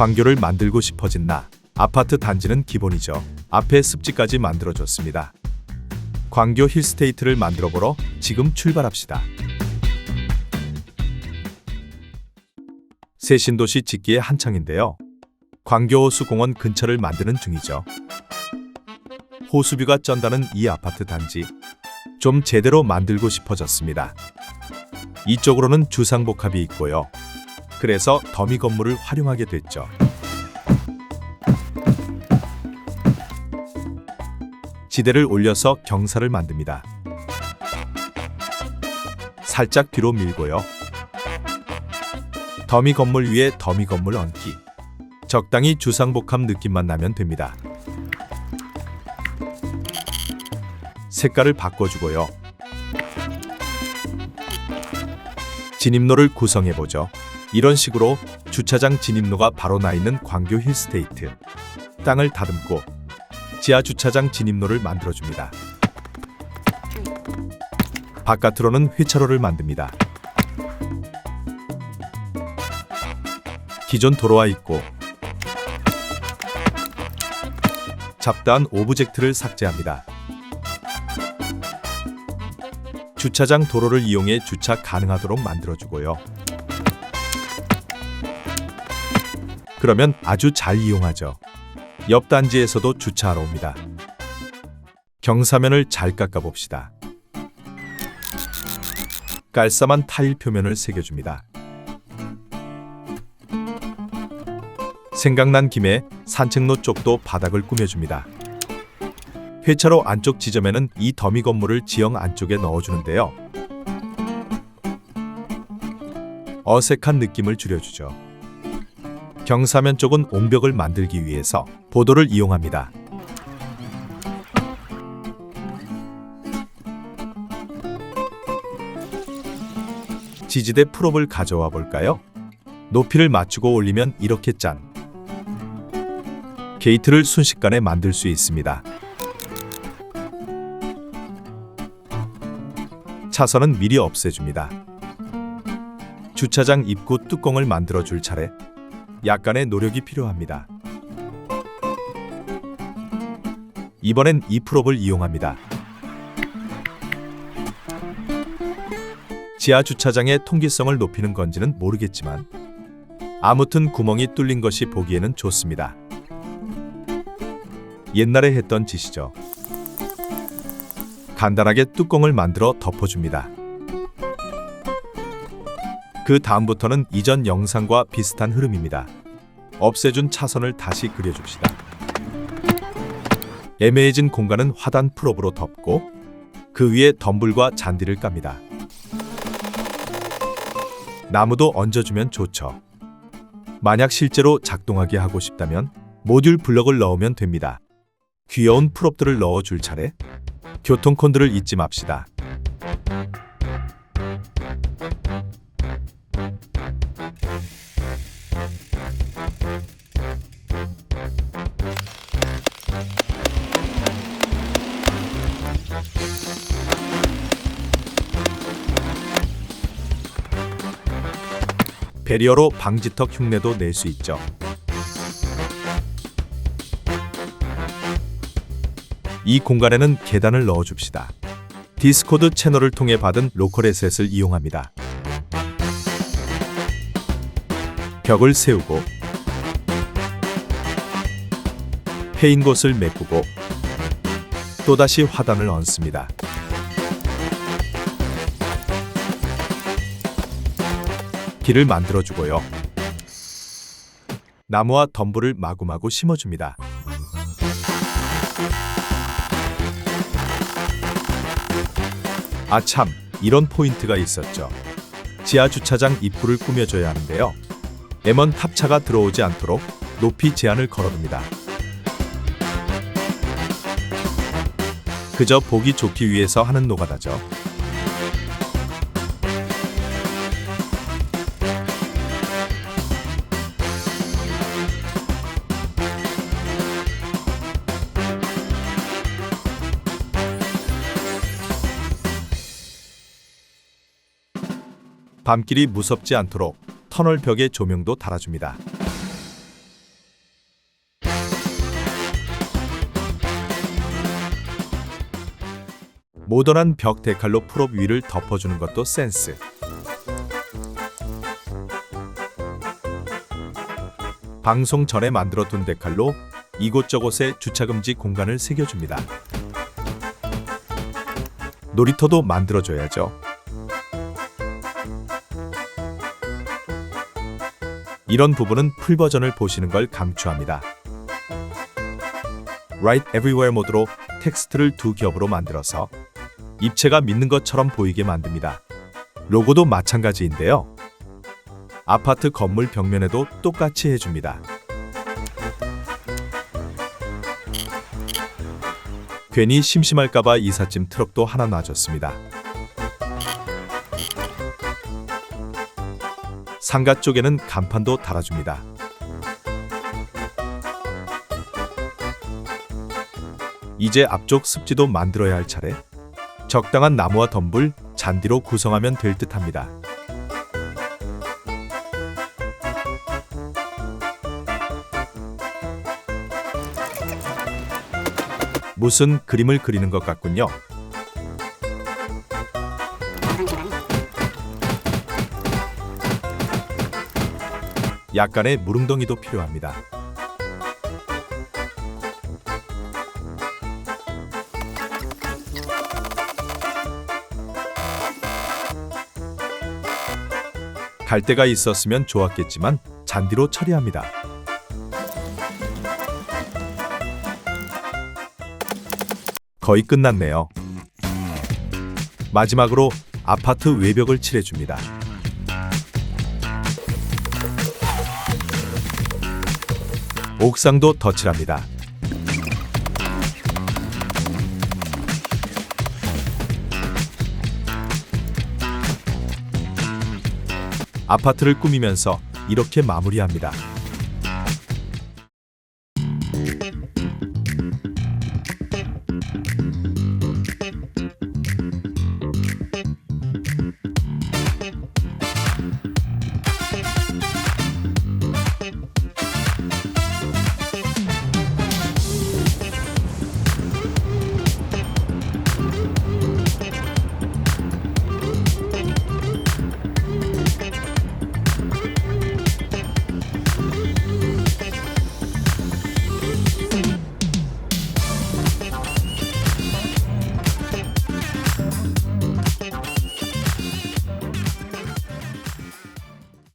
광교를 만들고 싶어진 나. 아파트 단지는 기본이죠. 앞에 습지까지 만들어줬습니다. 광교 힐스테이트를 만들어 보러 지금 출발합시다. 새 신도시 짓기에 한창인데요. 광교 호수공원 근처를 만드는 중이죠. 호수뷰가 쩐다는 이 아파트 단지 좀 제대로 만들고 싶어졌습니다. 이쪽으로는 주상복합이 있고요. 그래서 더미 건물을 활용하게 됐죠. 지대를 올려서 경사를 만듭니다. 살짝 뒤로 밀고요. 더미 건물 위에 더미 건물 얹기. 적당히 주상복합 느낌만 나면 됩니다. 색깔을 바꿔주고요. 진입로를 구성해 보죠. 이런 식으로 주차장 진입로가 바로 나 있는 광교 힐스테이트. 땅을 다듬고 지하 주차장 진입로를 만들어 줍니다. 바깥으로는 회차로를 만듭니다. 기존 도로와 있고 잡다한 오브젝트를 삭제합니다. 주차장 도로를 이용해 주차 가능하도록 만들어주고요. 그러면 아주 잘 이용하죠. 옆 단지에서도 주차하러 옵니다. 경사면을 잘 깎아봅시다. 깔쌈한 타일 표면을 새겨줍니다. 생각난 김에 산책로 쪽도 바닥을 꾸며줍니다. 회차로 안쪽 지점에는 이 더미 건물을 지형 안쪽에 넣어주는데요. 어색한 느낌을 줄여주죠. 경사면 쪽은 옹벽을 만들기 위해서 보도를 이용합니다. 지지대 풀업을 가져와 볼까요? 높이를 맞추고 올리면 이렇게 짠. 게이트를 순식간에 만들 수 있습니다. 차선은 미리 없애줍니다. 주차장 입구 뚜껑을 만들어 줄 차례. 약간의 노력이 필요합니다. 이번엔 이 풀업을 이용합니다. 지하 주차장의 통기성을 높이는 건지는 모르겠지만 아무튼 구멍이 뚫린 것이 보기에는 좋습니다. 옛날에 했던 짓이죠. 간단하게 뚜껑을 만들어 덮어줍니다. 그 다음부터는 이전 영상과 비슷한 흐름입니다. 없애준 차선을 다시 그려줍시다. 애매해진 공간은 화단 풀업으로 덮고 그 위에 덤불과 잔디를 깝니다. 나무도 얹어주면 좋죠. 만약 실제로 작동하게 하고 싶다면 모듈 블럭을 넣으면 됩니다. 귀여운 풀업들을 넣어줄 차례. 교통콘들을 잊지 맙시다. 배리어로 방지턱 흉내도 낼 수 있죠. 이 공간에는 계단을 넣어줍시다. 디스코드 채널을 통해 받은 로컬 에셋을 이용합니다. 벽을 세우고 패인 곳을 메꾸고 또다시 화단을 얹습니다. 길을 만들어주고요. 나무와 덤불을 마구마구 심어줍니다. 아 참, 이런 포인트가 있었죠. 지하 주차장 입구를 꾸며줘야 하는데요. M1 탑차가 들어오지 않도록 높이 제한을 걸어둡니다. 그저 보기 좋기 위해서 하는 노가다죠. 밤길이 무섭지 않도록 터널 벽에 조명도 달아줍니다. 모던한 벽 데칼로 풀업 위를 덮어주는 것도 센스. 방송 전에 만들어둔 데칼로 이곳저곳에 주차금지 공간을 새겨줍니다. 놀이터도 만들어줘야죠. 이런 부분은 풀 버전을 보시는 걸 강추합니다. Write Everywhere 모드로 텍스트를 두 겹으로 만들어서 입체가 믿는 것처럼 보이게 만듭니다. 로고도 마찬가지인데요. 아파트 건물 벽면에도 똑같이 해줍니다. 괜히 심심할까봐 이삿짐 트럭도 하나 놔줬습니다. 상가 쪽에는 간판도 달아줍니다. 이제 앞쪽 습지도 만들어야 할 차례. 적당한 나무와 덤불, 잔디로 구성하면 될 듯합니다. 무슨 그림을 그리는 것 같군요. 약간의 무릉덩이도 필요합니다. 갈대가 있었으면 좋았겠지만 잔디로 처리합니다. 거의 끝났네요. 마지막으로 아파트 외벽을 칠해줍니다. 옥상도 덧칠합니다. 아파트를 꾸미면서 이렇게 마무리합니다.